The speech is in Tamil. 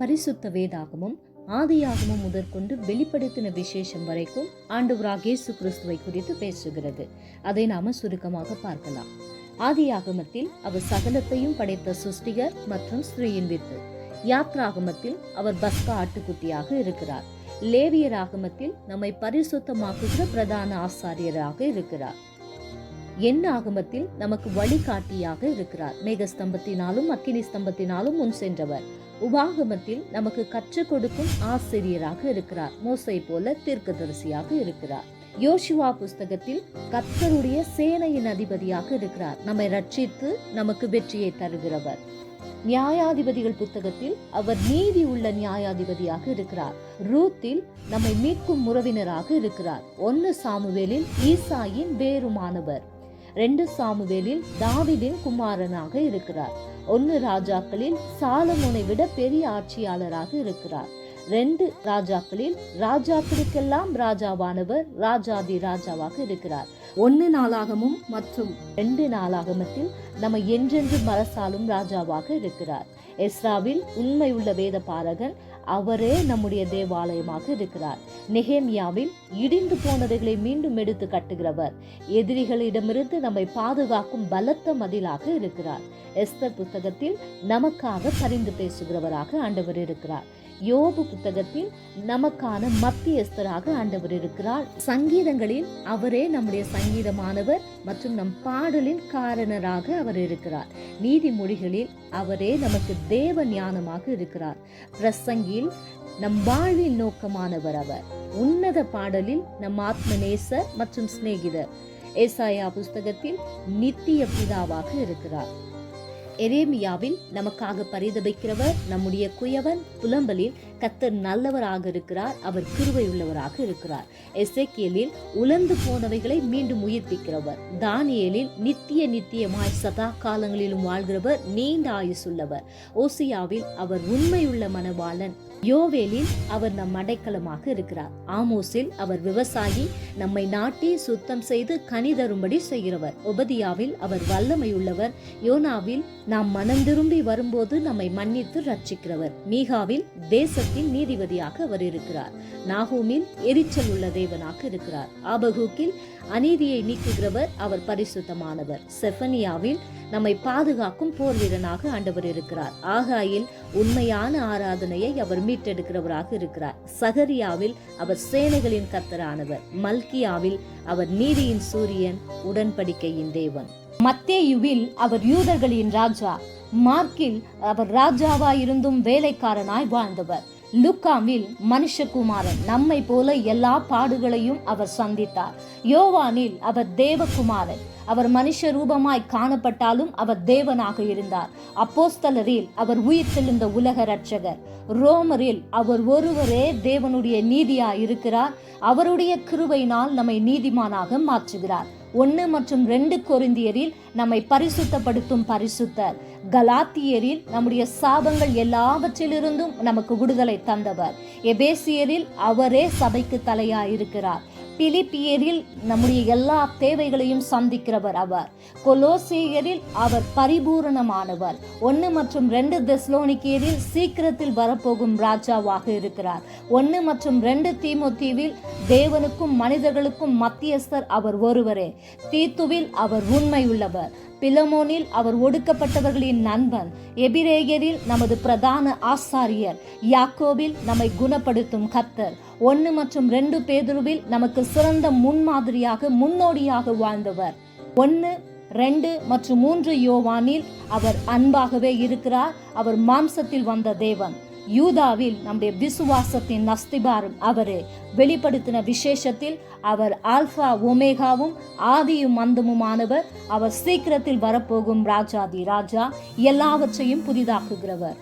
பரிசுத்த வேதாகமும் ஆதியாகமும் முதற்கொண்டு வெளிப்படுத்தின விசேஷம் வரைக்கும் ஆண்டவராக இயேசு கிறிஸ்துவை குறித்து பேசுகிறது. அதை நாம சுருக்கமாக பார்க்கலாம். ஆதியாகமத்தில் அவர் சகலத்தையும் படைத்த சுஷ்டிகர் மற்றும் ஸ்ரீயின் வித்து. யாத்ராகமத்தில் அவர் பஸ்கா ஆட்டுக்குட்டியாக இருக்கிறார். லேவியர் ஆகமத்தில் நம்மை பரிசுத்தமாக்குகிற பிரதான ஆசாரியராக இருக்கிறார். என் ஆகமத்தில் நமக்கு வழிகாட்டியாக இருக்கிறார். மேகஸ்தம்பத்தினாலும் அக்கினி ஸ்தம்பத்தினாலும் முன் சென்றவர். உபாகமத்தில் நமக்கு கற்றுக் கொடுக்கும் ஆசிரியராக இருக்கிறார். மோசை போல தீர்க்கதரிசியாக இருக்கிறார். யோசுவா புஸ்தகத்தில் கர்த்தருடைய சேனையின் அதிபதியாக இருக்கிறார். நம்மை ரட்சித்து நமக்கு வெற்றியை தருகிறவர். நியாயாதிபதிகள் புத்தகத்தில் அவர் நீதி உள்ள நியாயாதிபதியாக இருக்கிறார். ரூத்தில் நம்மை மீட்கும் உறவினராக இருக்கிறார். ஒன்னு சாமுவேலில் ஈசாயின் வேறுமானவர். ரெண்டு சாமுவேலில் தாவிதின் குமாரனாக இருக்கிறார். ஒன்னு ராஜாக்களில் சாலமோனை விட பெரிய ஆட்சியாளராக இருக்கிறார். ரெண்டு ராஜாக்களில் ராஜாக்களுக்கெல்லாம் ராஜாவானவர் ராஜாதி ராஜாவாக இருக்கிறார். ஒன்னு நாளாகமும் மற்றும் ரெண்டு நாளாகமத்தில் நம்ம என்றென்று மரசாலும் ராஜாவாக இருக்கிறார். எஸ்ராவில் உண்மை உள்ள வேத பாரகன் அவரே நம்முடைய தேவாலயமாக இருக்கிறார். நெகேமியாவில் இடிந்து போனவைகளை மீண்டும் எடுத்து கட்டுகிறவர். எதிரிகளிடமிருந்து நம்மை பாதுகாக்கும் பலத்த மதிலாக இருக்கிறார். எஸ்தர் புத்தகத்தில் நமக்காக பரிந்து பேசுகிறவராக ஆண்டவர் இருக்கிறார். யோபு புத்தகத்தில் நமக்கான மத்தியஸ்தராக ஆண்டவர் இருக்கிறார். சங்கீதங்களில் அவரே நம்முடைய சங்கீதமானவர் மற்றும் நம் பாடலின் காரணராக அவர் இருக்கிறார். நீதிமொழிகளில் அவரே நமக்கு தேவ ஞானமாக இருக்கிறார். பிரசங்கியில் நம் வாழ்வின் நோக்கமானவர் அவர். உன்னத பாடலில் நம் ஆத்மநேசர் மற்றும் சிநேகிதர். ஏசாயா புஸ்தகத்தில் நித்திய பிதாவாக இருக்கிறார். எரேமியாவில் நமக்காக பரிதபிக்கிறவர் நம்முடைய குயவன் புலம்பலில் கத்தர் நல்லவராக இருக்கிறார் அவர் கிருவை உள்ளவராக இருக்கிறார். எசேக்கியலில் உலர்ந்து போனவைகளை மீண்டும் உயிர்ப்பிக்கிறவர். தானியலில் நித்திய நித்தியமாய் சதா காலங்களிலும் வாழ்கிறவர் நீண்ட ஆயுசுள்ளவர். ஓசியாவில் அவர் உண்மையுள்ள மனவாளன் யோவேலில் அவர் நம் அடைக்கலமாக இருக்கிறார். ஆமோஸில் அவர் விவசாயி நம்மை நாட்டி சுத்தம் செய்து கனி தரும்படி செய்கிறவர். ஒபதியாவில் அவர் வல்லமையுள்ளவர். யோனாவில் நாம் மனம் திரும்பி வரும்போது நம்மை மன்னித்து ரட்சிக்கிறவர் மீகாவில் தேசத்தின் நீதிபதியாக அவர் இருக்கிறார். நாகூமில் எரிச்சல் உள்ள தேவனாக இருக்கிறார். ஆபகூக்கில் அநீதியை நீக்குகிறவர் அவர் பரிசுத்தமானவர். செஃபனியாவில் நம்மை பாதுகாக்கும் போர் வீரனாக ஆண்டவர் இருக்கிறார். ஆகாயில் உண்மையான ஆராதனையை அவர் மீட்டெடுக்கிறவராக இருக்கிறார். சகரியாவில் அவர் சேனைகளின் கர்த்தரானவர். மல்கியாவில் அவர் நீதியின் சூரியன் உடன்படிக்கையின் தேவன். மத்தேயுவில் அவர் யூதர்களின் ராஜா. மார்க்கில் அவர் ராஜாவாயிருந்தும் வேலைக்காரனாய் வாழ்ந்தவர். லுக்காவில் மனுஷகுமாரன் நம்மை போல எல்லா பாடுகளையும் அவர் சந்தித்தார். யோவானில் அவர் தேவகுமாரன். அவர் மனுஷ ரூபமாய் காணப்பட்டாலும் அவர் தேவனாக இருந்தார். அப்போஸ்தலரில் அவர் உயிர் செல்லுந்த உலக ரட்சகர் ரோமரில் அவர் ஒருவரே தேவனுடைய நீதியா இருக்கிறார் அவருடைய கிருபையினால் நம்மை நீதிமானாக மாற்றுகிறார். ஒன்று மற்றும் ரெண்டு கொரிந்தியரில் நம்மை பரிசுத்தப்படுத்தும் பரிசுத்தர். கலாத்தியரில் நம்முடைய சாபங்கள் எல்லாவற்றிலிருந்தும் நமக்கு விடுதலை தந்தவர். எபேசியரில் அவரே சபைக்கு தலையாயிருக்கிறார். பிலிப்பியரில் நம்முடைய எல்லா தேவைகளையும் சந்திக்கிறவர் அவர். கொலோசியரில் அவர் பரிபூரணமானவர். ஒன்று மற்றும் ரெண்டு தெஸ்லோனிக்கியரில் சீக்கிரத்தில் வரப்போகும் ராஜாவாக இருக்கிறார். ஒன்று மற்றும் ரெண்டு தீமுத்தீவில் தேவனுக்கும் மனிதர்களுக்கும் மத்தியஸ்தர் அவர் ஒருவரே. தீத்துவில் அவர் உண்மை உள்ளவர். பிலமோனில் அவர் ஒடுக்கப்பட்டவர்களின் நண்பன். எபிரேயரில் நமது பிரதான ஆசாரியர். யாக்கோவில் நம்மை குணப்படுத்தும் கத்தர் ஒன்று மற்றும் ரெண்டு பேதுருவில் நமக்கு சிறந்த முன்மாதிரியாக முன்னோடியாக வாழ்ந்தவர். ஒன்று ரெண்டு மற்றும் மூன்று யோவானில் அவர் அன்பாகவே இருக்கிறார். அவர் மாம்சத்தில் வந்த தேவன். யூதாவில் நம்முடைய விசுவாசத்தின் நஸ்திபாரம் அவரே. வெளிப்படுத்தின விசேஷத்தில் அவர் ஆல்பா ஒமேகாவும் ஆதியும் மந்தமுமானவர். அவர் சீக்கிரத்தில் வரப்போகும் ராஜாதி ராஜா எல்லாவற்றையும் புதிதாக்குகிறவர்.